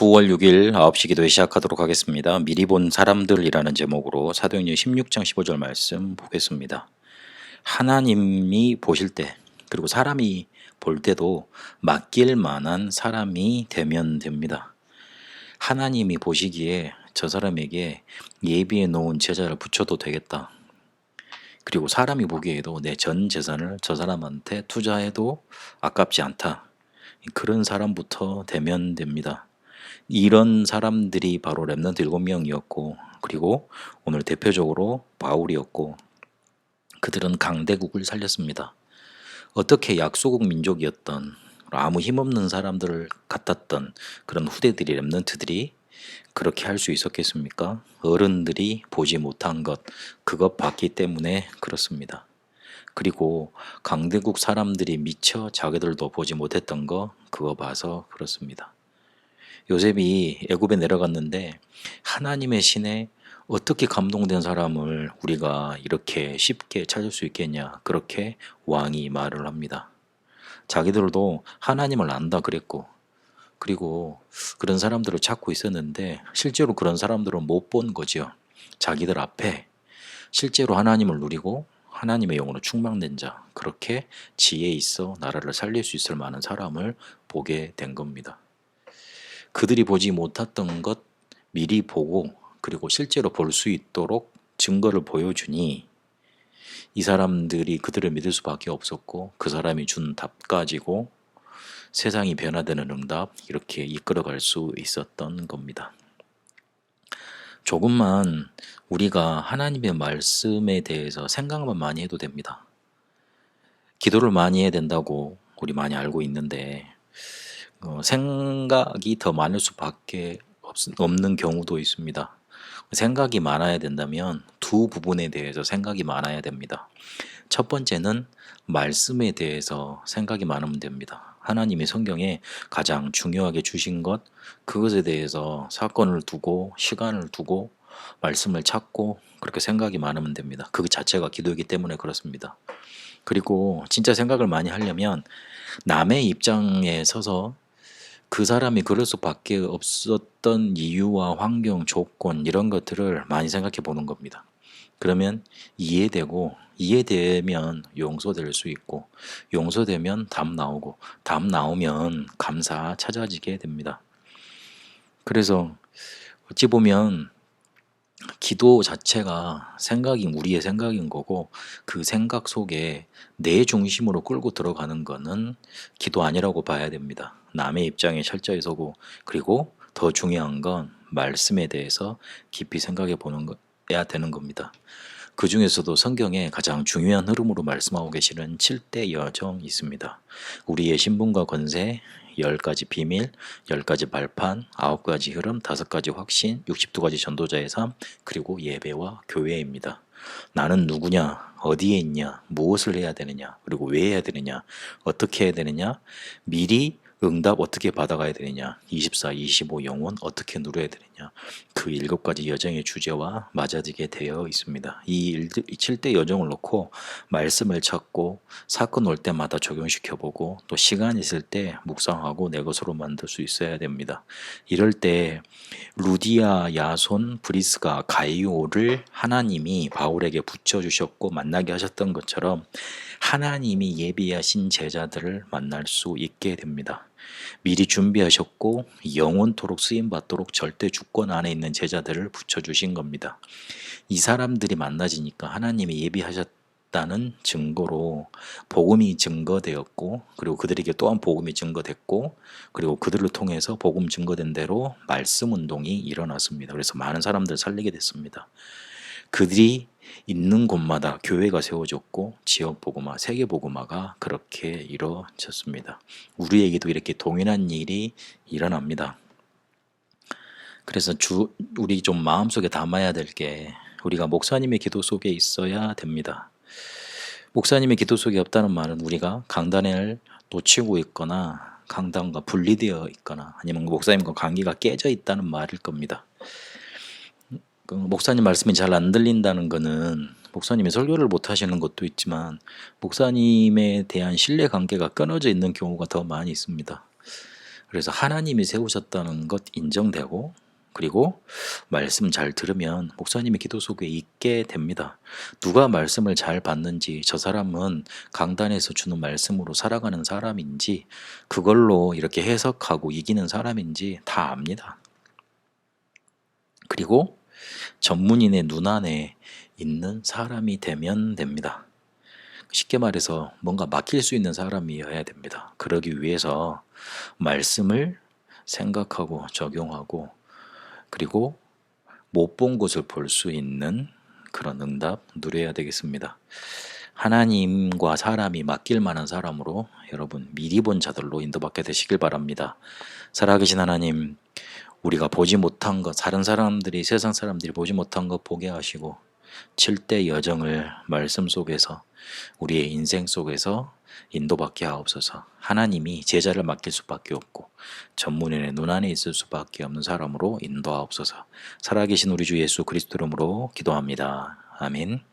9월 6일 9시 기도에 시작하도록 하겠습니다. 미리 본 사람들이라는 제목으로 사도행전 16장 15절 말씀 보겠습니다. 하나님이 보실 때 그리고 사람이 볼 때도 맡길 만한 사람이 되면 됩니다. 하나님이 보시기에 저 사람에게 예비해 놓은 제자를 붙여도 되겠다. 그리고 사람이 보기에도 내 전 재산을 저 사람한테 투자해도 아깝지 않다. 그런 사람부터 되면 됩니다. 이런 사람들이 바로 랩넌트 7명이었고 그리고 오늘 대표적으로 바울이었고 그들은 강대국을 살렸습니다. 어떻게 약소국 민족이었던 아무 힘없는 사람들을 같았던 그런 후대들이 랩넌트들이 그렇게 할 수 있었겠습니까? 어른들이 보지 못한 것 그것 봤기 때문에 그렇습니다. 그리고 강대국 사람들이 미처 자기들도 보지 못했던 거 그거 봐서 그렇습니다. 요셉이 애굽에 내려갔는데 하나님의 신에 어떻게 감동된 사람을 우리가 이렇게 쉽게 찾을 수 있겠냐 그렇게 왕이 말을 합니다. 자기들도 하나님을 안다 그랬고 그리고 그런 사람들을 찾고 있었는데 실제로 그런 사람들은 못 본 거지요. 자기들 앞에 실제로 하나님을 누리고 하나님의 영으로 충만된 자 그렇게 지혜 있어 나라를 살릴 수 있을 만한 사람을 보게 된 겁니다. 그들이 보지 못했던 것 미리 보고 그리고 실제로 볼 수 있도록 증거를 보여주니 이 사람들이 그들을 믿을 수밖에 없었고 그 사람이 준 답 가지고 세상이 변화되는 응답 이렇게 이끌어갈 수 있었던 겁니다. 조금만 우리가 하나님의 말씀에 대해서 생각만 많이 해도 됩니다. 기도를 많이 해야 된다고 우리 많이 알고 있는데 어, 생각이 더 많을 수밖에 없, 없는 경우도 있습니다. 생각이 많아야 된다면 두 부분에 대해서 생각이 많아야 됩니다. 첫 번째는 말씀에 대해서 생각이 많으면 됩니다. 하나님이 성경에 가장 중요하게 주신 것, 그것에 대해서 사건을 두고, 시간을 두고, 말씀을 찾고, 그렇게 생각이 많으면 됩니다. 그 자체가 기도이기 때문에 그렇습니다. 그리고 진짜 생각을 많이 하려면 남의 입장에 서서 그 사람이 그럴 수밖에 없었던 이유와 환경, 조건 이런 것들을 많이 생각해 보는 겁니다. 그러면 이해되고 이해되면 용서될 수 있고 용서되면 답 나오고 답 나오면 감사 찾아지게 됩니다. 그래서 어찌 보면 기도 자체가 생각이 우리의 생각인 거고 그 생각 속에 내 중심으로 끌고 들어가는 거는 기도 아니라고 봐야 됩니다. 남의 입장에 철저히 서고 그리고 더 중요한 건 말씀에 대해서 깊이 생각해 보는 거야 되는 겁니다. 그 중에서도 성경에 가장 중요한 흐름으로 말씀하고 계시는 7대 여정이 있습니다. 우리의 신분과 권세, 10가지 비밀, 10가지 발판, 9가지 흐름, 5가지 확신, 62가지 전도자의 삶, 그리고 예배와 교회입니다. 나는 누구냐, 어디에 있냐, 무엇을 해야 되느냐, 그리고 왜 해야 되느냐, 어떻게 해야 되느냐, 미리 응답 어떻게 받아가야 되느냐, 24, 25 영혼 어떻게 누려야 되느냐, 그 일곱 가지 여정의 주제와 맞아지게 되어 있습니다. 이 7대 여정을 놓고 말씀을 찾고 사건 올 때마다 적용시켜보고 또 시간 있을 때 묵상하고 내 것으로 만들 수 있어야 됩니다. 이럴 때 루디아, 야손, 브리스가 가이오를 하나님이 바울에게 붙여주셨고 만나게 하셨던 것처럼 하나님이 예비하신 제자들을 만날 수 있게 됩니다. 미리 준비하셨고 영원토록 쓰임 받도록 절대 주권 안에 있는 제자들을 붙여 주신 겁니다. 이 사람들이 만나지니까 하나님이 예비하셨다는 증거로 복음이 증거되었고 그리고 그들에게 또한 복음이 증거됐고 그리고 그들을 통해서 복음 증거된 대로 말씀 운동이 일어났습니다. 그래서 많은 사람들 살리게 됐습니다. 그들이 있는 곳마다 교회가 세워졌고 지역 복음화, 세계 복음화가 그렇게 이루어졌습니다. 우리에게도 이렇게 동일한 일이 일어납니다. 그래서 주 우리 좀 마음속에 담아야 될 게 우리가 목사님의 기도 속에 있어야 됩니다. 목사님의 기도 속에 없다는 말은 우리가 강단을 놓치고 있거나 강단과 분리되어 있거나 아니면 목사님과 관계가 깨져 있다는 말일 겁니다. 그 목사님 말씀이 잘 안 들린다는 거는 목사님이 설교를 못 하시는 것도 있지만 목사님에 대한 신뢰 관계가 끊어져 있는 경우가 더 많이 있습니다. 그래서 하나님이 세우셨다는 것 인정되고 그리고 말씀 잘 들으면 목사님의 기도 속에 있게 됩니다. 누가 말씀을 잘 받는지 저 사람은 강단에서 주는 말씀으로 살아가는 사람인지 그걸로 이렇게 해석하고 이기는 사람인지 다 압니다. 그리고 전문인의 눈 안에 있는 사람이 되면 됩니다. 쉽게 말해서 뭔가 맡길 수 있는 사람이어야 됩니다. 그러기 위해서 말씀을 생각하고 적용하고 그리고 못 본 것을 볼 수 있는 그런 응답 누려야 되겠습니다. 하나님과 사람이 맡길 만한 사람으로 여러분 미리 본 자들로 인도받게 되시길 바랍니다. 살아계신 하나님, 우리가 보지 못한 것, 다른 사람들이 세상 사람들이 보지 못한 것 보게 하시고 7대 여정을 말씀 속에서 우리의 인생 속에서 인도받게 하옵소서. 하나님이 제자를 맡길 수밖에 없고 전문인의 눈 안에 있을 수밖에 없는 사람으로 인도하옵소서. 살아계신 우리 주 예수 그리스도 이름으로 기도합니다. 아멘.